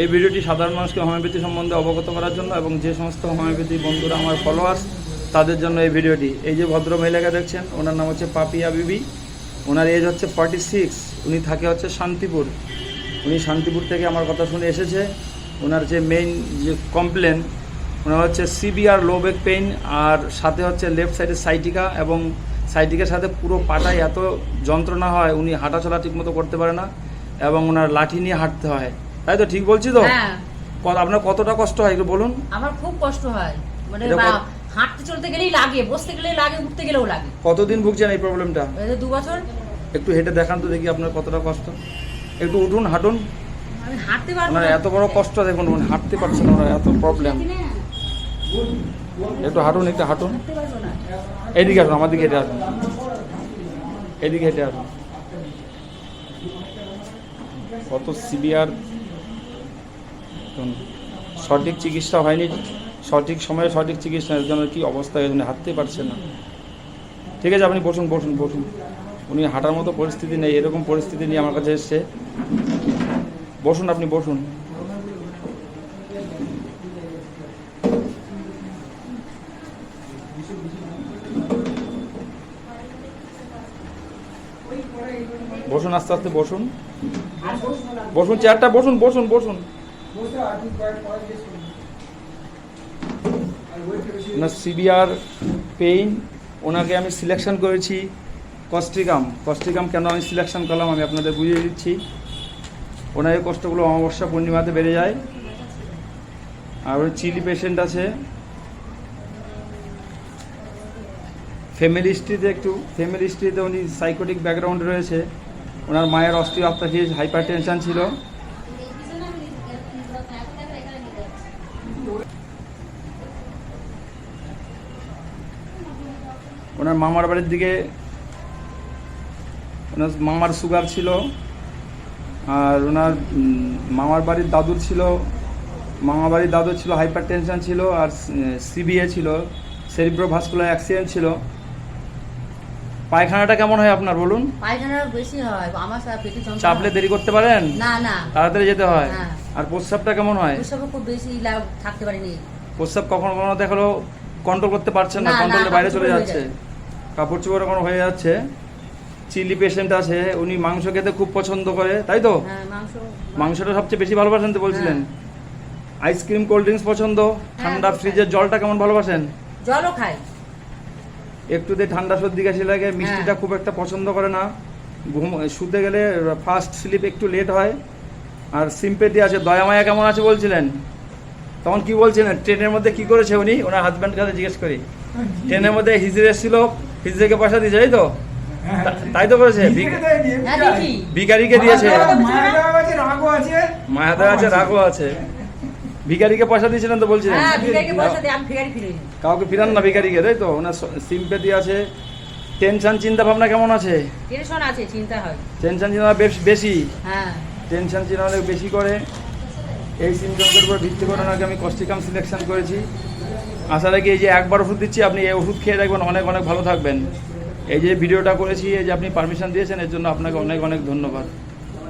এই ভিডিওটি সাধারণ মানুষকে হোমিওপ্যাথি সম্বন্ধে অবগত করার জন্য এবং যে সমস্ত হোমিওপ্যাথি বন্ধুরা আমার ফলোয়ার্স তাদের জন্য এই ভিডিওটি। এই যে ভদ্র মহিলাকে দেখছেন, ওনার নাম হচ্ছে পাপিয়া বিবি। ওনার এজ হচ্ছে ফর্টি সিক্স উনি থাকে হচ্ছে শান্তিপুর। উনি শান্তিপুর থেকে আমার কথা শুনে এসেছে। ওনার যে মেইন যে কমপ্লেন ওনার হচ্ছে সিবিআর লো ব্যাক পেইন আর সাথে হচ্ছে লেফট সাইডে সাইটিকা এবং সাইটিকার সাথে পুরো পাটায় এত যন্ত্রণা হয়, উনি হাঁটাচলা ঠিকমতো করতে পারে না এবং ওনার লাঠি নিয়ে হাঁটতে হয়। তাই তো ঠিক বলছি তো? হ্যাঁ। আপনার কতটা কষ্ট হয় একটু বলুন। আমার খুব কষ্ট হয়। মানে হাঁটতে চলতে গেলেই লাগে বসতে গেলেই লাগে উঠতে গেলেও লাগে। কতদিন ভুগছেন এই প্রবলেমটা? দু বছর। একটু হেঁটে দেখান তো দেখি আপনার কতটা কষ্ট। একটু উঠুন হাঁটুন। আমি হাঁটতে পারব না। এত বড় কষ্ট দেখুন উনি হাঁটতে পারছেন ওনার এত প্রবলেম একটু হাঁটুন একটু হাঁটুন। এদিকে আসুন আমার দিকে হেঁটে আসুন। এদিকে হেঁটে আসুন। কত সিভিয়ার সঠিক চিকিৎসা হয়নি, সঠিক সময়ে সঠিক চিকিৎসা এর জন্য কি অবস্থা উনি হাঁটতে পারছে না। ঠিক আছে, আপনি বসুন বসুন বসুন। উনি হাঁটার মতো পরিস্থিতি নেই, এরকম পরিস্থিতি নিয়ে আমার কাছে এসছে। বসুন, আপনি বসুন। বসুন, আস্তে আস্তে বসুন। বসুন, চেয়ারটা বসুন বসুন বসুন। না সিভিয়ার পেইন ওনাকে আমি সিলেকশন করেছি কস্টিকাম কস্টিকাম কেন আমি সিলেকশন করলাম আমি আপনাদের বুঝিয়ে দিচ্ছি। ওনার এই কষ্টগুলো অমাবস্যা পূর্ণিমাতে বেড়ে যায়। আর চিলি পেশেন্ট আছে। ফ্যামিলি হিস্ট্রিতে একটু ফ্যামিলি হিস্ট্রিতে উনি সাইকোটিক ব্যাকগ্রাউন্ড রয়েছে। ওনার মায়ের অস্টিওআর্থাইটিস হাইপার টেনশান ছিল। ওনার মামার বাড়ির দিকে ওনার মামার সুগার ছিল আর ওনার মামার বাড়ির দাদুর ছিল মামার বাড়ির দাদুর ছিল হাইপার টেনশন ছিল আর সিবিএ ছিল সেরিব্রো ভাস্কুলার অ্যাক্সিডেন্ট ছিল। পায়খানাটা কেমন হয় আপনার বলুন? পায়খানা বেশি হয় আমার পেটে যন্ত্রণা। চাপলে দেরি করতে পারেন? না না। তাড়াতাড়ি যেতে হয়? হ্যাঁ। আর প্রস্রাবটা কেমন হয়? ওইসবে খুব বেশি লাভ থাকতে পারিনি। প্রস্রাব কখনো কখনো দেখাল কন্ট্রোল করতে পারছেন না কন্ট্রোলের বাইরে চলে যাচ্ছে। কাপড় চোপড় কোনো হয়ে যাচ্ছে। চিলি পেশেন্ট আছে উনি মাংস খেতে খুব পছন্দ করে তাই তো? হ্যাঁ মাংসটা সবচেয়ে বেশি ভালোবাসেন তো বলছিলেন। আইসক্রিম কোল্ড ড্রিঙ্কস পছন্দ? ঠান্ডা হ্যাঁ, ফ্রিজের জলটা কেমন ভালোবাসেন? জলও খাই। একটুতে ঠান্ডা সর্দি কাশি লাগে মিষ্টিটা হ্যাঁ। খুব একটা পছন্দ করে না। ঘুম শুতে গেলে ফার্স্ট স্লিপ একটু লেট হয়। আর সিম্পেতি আছে দয়া মায়া কেমন আছে বলছিলেন? তখন কি বলছিলেন? ট্রেনের মধ্যে কি করেছে উনি? ওনার হাজব্যান্ড কাছে জিজ্ঞেস করি। ট্রেনের মধ্যে হিজড়ে এসেছিল হিজড়েকে পয়সা দিয়েছে তাই তো? তাই তো করেছে? হ্যাঁ ভিখারিকে দিয়েছে। মায়ের আছে রাগও আছে। মায়াতে আছে রাগও আছে। ভিখারিকে পয়সা দিয়েছিলেন তো বলছিলেন? হ্যাঁ কাউকে ফিরান না ভিখারিকে তাই তো? ওনার সিম্পেতি আছে। টেনশন চিন্তা ভাবনা কেমন আছে? টেনশন আছে চিন্তা হয়। টেনশন চিন্তা বেশ বেশি। হ্যাঁ। টেনশন চিন্তা অনেক বেশি করে। এই সিমটমসের উপর ভিত্তি করে ওনাকে আমি কস্টিকাম সিলেকশন করেছি। আশা রাখি এই যে একবার ওষুধ দিচ্ছি, আপনি এই ওষুধ খেয়ে দেখবেন, অনেক অনেক ভালো থাকবেন। এই যে ভিডিওটা করেছি, এই যে আপনি পারমিশন দিয়েছেন, এর জন্য আপনাকে অনেক অনেক ধন্যবাদ।